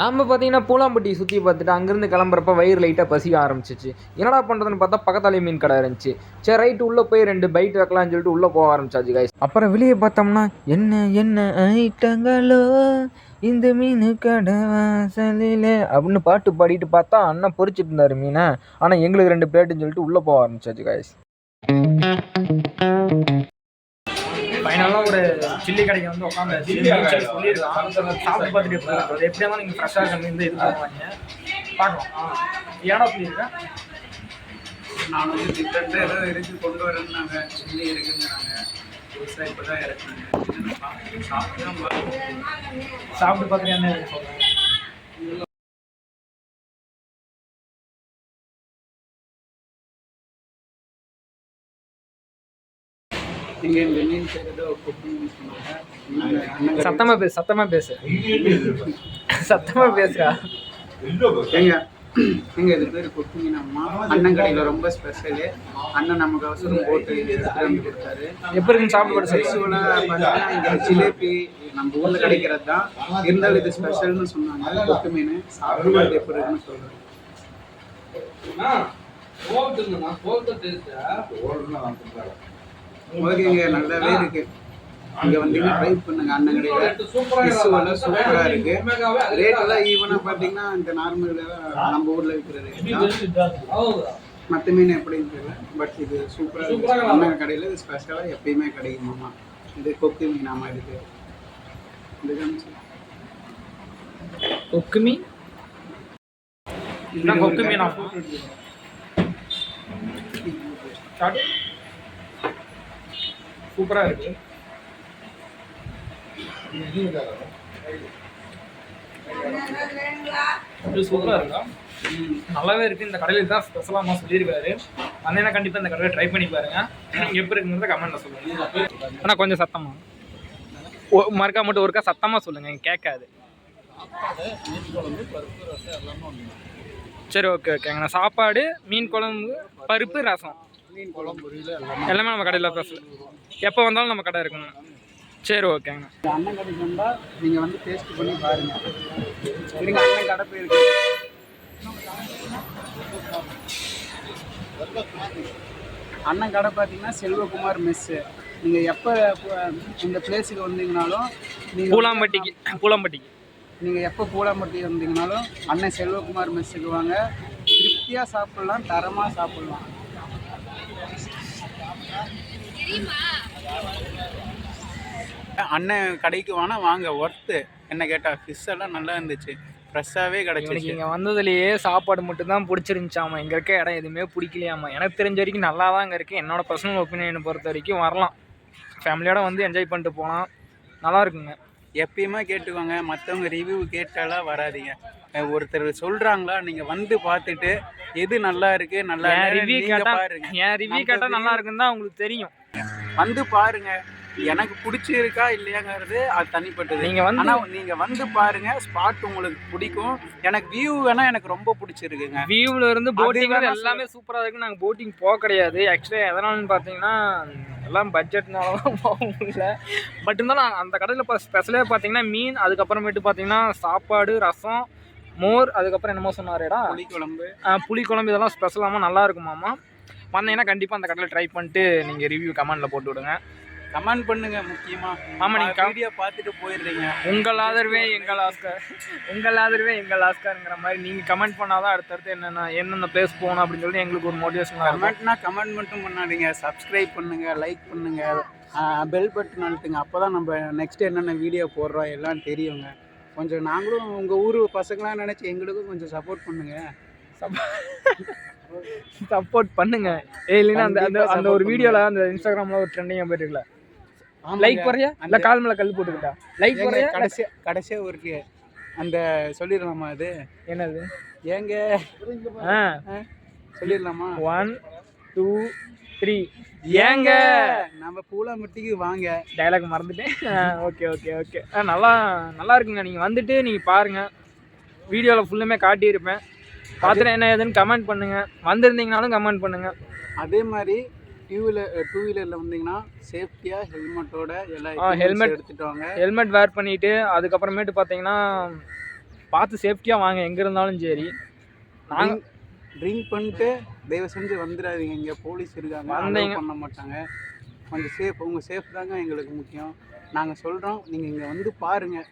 நம்ம பார்த்தீங்கன்னா பூலாம்பட்டி சுற்றி பார்த்துட்டு அங்கேருந்து கிளம்புறப்ப வயிறு லைட்டாக பசிக்க ஆரம்பிச்சிச்சு. என்னடா பண்ணுறதுன்னு பார்த்தா பக்கத்தாலே மீன் கடை இருந்துச்சு. சரி ரைட்டு உள்ளே போய் ரெண்டு பைட் வைக்கலாம்னு சொல்லிட்டு உள்ளே போக ஆரம்பிச்சாச்சு காய்ஸ் அப்புறம் வெளியே பார்த்தோம்னா என்ன என்ன ஐட்டங்களோ இந்த மீன் கடை வாசலில் அப்படின்னு பாட்டு பாடிட்டு பார்த்தா அண்ணன் பொரிச்சிட்டு இருந்தார் மீனை. ஆனால் எங்களுக்கு ரெண்டு பிளேட்டுன்னு சொல்லிட்டு உள்ளே போக ஆரம்பிச்சாச்சு காய்ஸ் ஃபைனலாக ஒரு சில்லி கடைக்கு வந்து உட்காந்து சொல்லியிருக்கான் சாப்பிட்டு பார்த்துட்டு எப்படி இருக்கிறது எப்படியா இருந்தாலும் நீங்கள் ஃப்ரெஷ்ஷாக மீன் இது பண்ணுவாங்க. பார்க்கலாம் ஏடா சொல்லியிருக்கேன் நான் வந்து டிஃப்ரெண்ட்டாக ஏதோ இருக்கு கொண்டு வரேன்னாங்க. சில்லி இருக்குங்கிறாங்க. புதுசாக இப்போ தான் இறக்குனாங்க சாப்பிட்டு. சாப்பிட்டு பார்த்துட்டு என்ன சத்தமாக பேசு சத்தமாக பேசு. சத்தமாக பேசுறா. ஏங்க எங்க? இது பேர் குக்கிங் அம்மா அண்ணன் கடையில் ரொம்ப ஸ்பெஷலு அண்ணன் நமக்கு அவசரம் போட்டு கொடுத்தாரு. எப்படி இருக்குன்னு சாப்பிட்டு யூஸ்வலாக பார்த்தீங்கன்னா இங்கே ஜிலேபி நம்ம ஊரில் கிடைக்கிறது தான். இருந்தாலும் இது ஸ்பெஷல்னு சொன்னாங்க. கொத்து மீன் சாப்பிடுறது எப்படி இருக்குன்னு சொல்கிறேன் ஓகேங்க நல்லாவே இருக்கு. இங்க வந்தீங்கன்னா ட்ரை பண்ணுங்க அண்ணன் கடையில. டிஷ்ஷுவெல்லாம் சூப்பரா இருக்கு. ரேட் எல்லாம் ஈவனா பாத்தீங்கன்னா இந்த நார்மல் நம்ம ஊர்ல விற்கிற ரேட் மற்ற மீன் எப்படின்னு தெரியல பட் இது சூப்பரா இருக்கு. அண்ணன் கடையில இது ஸ்பெஷலா எப்பயுமே கிடைக்குமாமா இது கொக்கு மீன் ஆமா இருக்கு இது காமிச்சு. கொக்கு மீன்? கொக்கு மீனா? சூப்பராக இருக்கு. சூப்பராக இருக்கா? நல்லாவே இருக்கு. இந்த கடையில் தான் ஸ்பெஷலாக அம்மா சொல்லியிருக்காரு. வந்தீங்கன்னா கண்டிப்பாக இந்த கடையில் ட்ரை பண்ணி பாருங்க. எப்படி இருக்குங்கிறத கமெண்ட்ல சொல்லுங்க. ஆனால் கொஞ்சம் சத்தமா. மறுக்கா மட்டும் ஒருக்கா சத்தமாக சொல்லுங்க. எனக்கு கேட்காது. சரி ஓகே ஓகேங்கண்ணா சாப்பாடு மீன் குழம்பு பருப்பு ரசம். மீன் குழம்பு பொரியல் எல்லாம். நம்ம கடையில் ஸ்பெஷல் எப்போ வந்தாலும் நம்ம கடை இருக்குங்க சரி ஓகேங்கண்ணா இந்த அண்ணன் கடைக்கு வந்தா நீங்க வந்து டேஸ்ட் பண்ணி பாருங்க. இருங்க அண்ணன் கடை போயிருக்கு அண்ணன் கடை பார்த்தீங்கன்னா செல்வகுமார் மெஸ்ஸு நீங்கள் எப்போ இந்த பிளேஸுக்கு வந்தீங்கனாலும் நீங்கள் பூலாம்பட்டிக்கு பூலாம்பட்டிக்கு. நீங்கள் எப்போ பூலாம்பட்டி வந்தீங்கனாலும் அண்ணன் செல்வகுமார் மெஸ்ஸுக்கு வாங்க. திருப்தியாக சாப்பிட்லாம் தரமாக சாப்பிட்லாம். அண்ணன் கடைக்கு வேணா வாங்க ஒர்த்து என்ன கேட்டால் ஃபிஷ் எல்லாம் நல்லா இருந்துச்சு. ஃப்ரெஷ்ஷாகவே இவனுக்கு கிடச்சிச்சு. இங்கே வந்ததுலேயே சாப்பாடு மட்டும் தான் பிடிச்சிருந்துச்சாமா? இங்கே இருக்க இடம் எதுவுமே பிடிக்கலையாமா? எனக்கு தெரிஞ்ச வரைக்கும் நல்லா தான் இங்கே இருக்குது என்னோட பர்சனல் ஒப்பீனியனை பொறுத்த வரைக்கும் வரலாம். ஃபேமிலியோடு வந்து என்ஜாய் பண்ணிட்டு போகலாம் நல்லா இருக்குங்க. எப்பயுமே கேட்டுக்கோங்க மற்றவங்க ரிவ்யூ கேட்டாலாம் வராதீங்க. ஒருத்தர் சொல்கிறாங்களா நீங்கள் வந்து பார்த்துட்டு எது நல்லா இருக்கு நல்லா ரிவ்யூ நீங்க கேட்டா பாருங்க. என் ரிவ்யூ கேட்டால் நல்லா இருக்குன்னு தான் உங்களுக்கு தெரியும். வந்து பாருங்க. எனக்கு பிடிச்சிருக்கா இல்லையாங்கிறது அது தனிப்பட்டது. நீங்க வந்து- ஆனா நீங்க வந்து பாருங்க ஸ்பாட் உங்களுக்கு பிடிக்கும். எனக்கு வியூ வேணா எனக்கு ரொம்ப பிடிச்சிருக்குங்க. வியூவில் இருந்து போட்டிங் எல்லாமே சூப்பராக இருக்கு. நாங்கள் போட்டிங் போக கிடையாது. ஆக்சுவலி எதனாலன்னு பார்த்தீங்கன்னா எல்லாம் பட்ஜெட்னால தான் போக முடியல. பட் இருந்தாலும் அந்த கடையில் இப்போ ஸ்பெஷலே பார்த்தீங்கன்னா மீன் அதுக்கப்புறமேட்டு பார்த்தீங்கன்னா சாப்பாடு ரசம் மோர் அதுக்கப்புறம் என்னமோ சொன்னாரேடா. புளி குழம்பு புளி குழம்பு இதெல்லாம் ஸ்பெஷலாமா நல்லா இருக்குமாமா வந்தீங்கன்னா கண்டிப்பாக அந்த கடையில் ட்ரை பண்ணிட்டு நீங்கள் ரிவ்யூ கமெண்டில் போட்டு விடுங்க. கமெண்ட் பண்ணுங்க முக்கியமா. ஆமா, நீங்க வீடியோ பார்த்துட்டு போயிடுறீங்க. உங்கள் ஆதரவே எங்கள் ஆஸ்கர். உங்கள் ஆதரவே எங்கள் ஆஸ்கருங்கிற மாதிரி நீங்கள் கமெண்ட் பண்ணாதான் அடுத்தடுத்து என்னென்ன எந்தெந்த பிளேஸ் போகணும் அப்படின்னு சொல்லிட்டு எங்களுக்கு ஒரு மோட்டிவேஷனாக இருக்கும். கமெண்ட்னா கமெண்ட் மட்டும் பண்ணாதீங்க. சப்ஸ்கிரைப் பண்ணுங்க லைக் பண்ணுங்க. பெல் பட்டன் அழுத்துங்க. அப்பதான் நம்ம நெக்ஸ்ட் என்னென்ன வீடியோ போடுறோம் எல்லாம் தெரியுங்க. கொஞ்சம் நாங்களும் உங்க ஊர் பசங்களாம் நினைச்சு எங்களுக்கும் கொஞ்சம் சப்போர்ட் பண்ணுங்க. சப்போர்ட் பண்ணுங்க. ஏ இல்லைன்னா அந்த அந்த அந்த ஒரு வீடியோவில் அந்த இன்ஸ்டாகிராமில் ஒரு ட்ரெண்டிங்காக போயிட்டு இருக்குல்ல. ஆமாங்க. லைக் போறியா இல்லை அந்த- கால் மேலே கல் போட்டுக்கிட்டா? லைக் போறியா கடைசியா கடைசியா ஒரு அந்த சொல்லிடலாமா அது? என்னது? ஏங்க? ஆ. சொல்லிடலாமா? ஒன் டூ த்ரீ ஏங்க நம்ம பூலாம்பட்டிக்கு வாங்க. டைலாக் மறந்துட்டேன். ஓகே ஓகே ஓகே ஆ நல்லா நல்லா இருக்குங்க. நீங்கள் வந்துட்டு நீங்கள் பாருங்கள் வீடியோவில் ஃபுல்லுமே காட்டியிருப்பேன். பார்த்துட்டு என்ன ஏதுன்னு கமெண்ட் பண்ணுங்கள் வந்திருந்தீங்கனாலும் கமெண்ட் பண்ணுங்கள் அதே மாதிரி டூ வீலர் டூ வீலரில் வந்தீங்கன்னா சேஃப்டியாக ஹெல்மெட்டோட எல்லா helmet. எடுத்துட்டு வாங்க. ஹெல்மெட் வேர் பண்ணிவிட்டு அதுக்கப்புறமேட்டு பார்த்தீங்கன்னா பார்த்து சேஃப்டியாக வாங்க எங்கே இருந்தாலும் சரி. நாங்கள் ட்ரிங்க் பண்ணிட்டு தயவு செஞ்சு வந்துடாதீங்க. இங்கே போலீஸ் இருக்காங்க வந்தீங்க. பண்ண மாட்டாங்க. கொஞ்சம் சேஃப் உங்கள் சேஃப் தாங்க எங்களுக்கு முக்கியம். நாங்கள் சொல்கிறோம் நீங்கள் இங்கே வந்து பாருங்கள்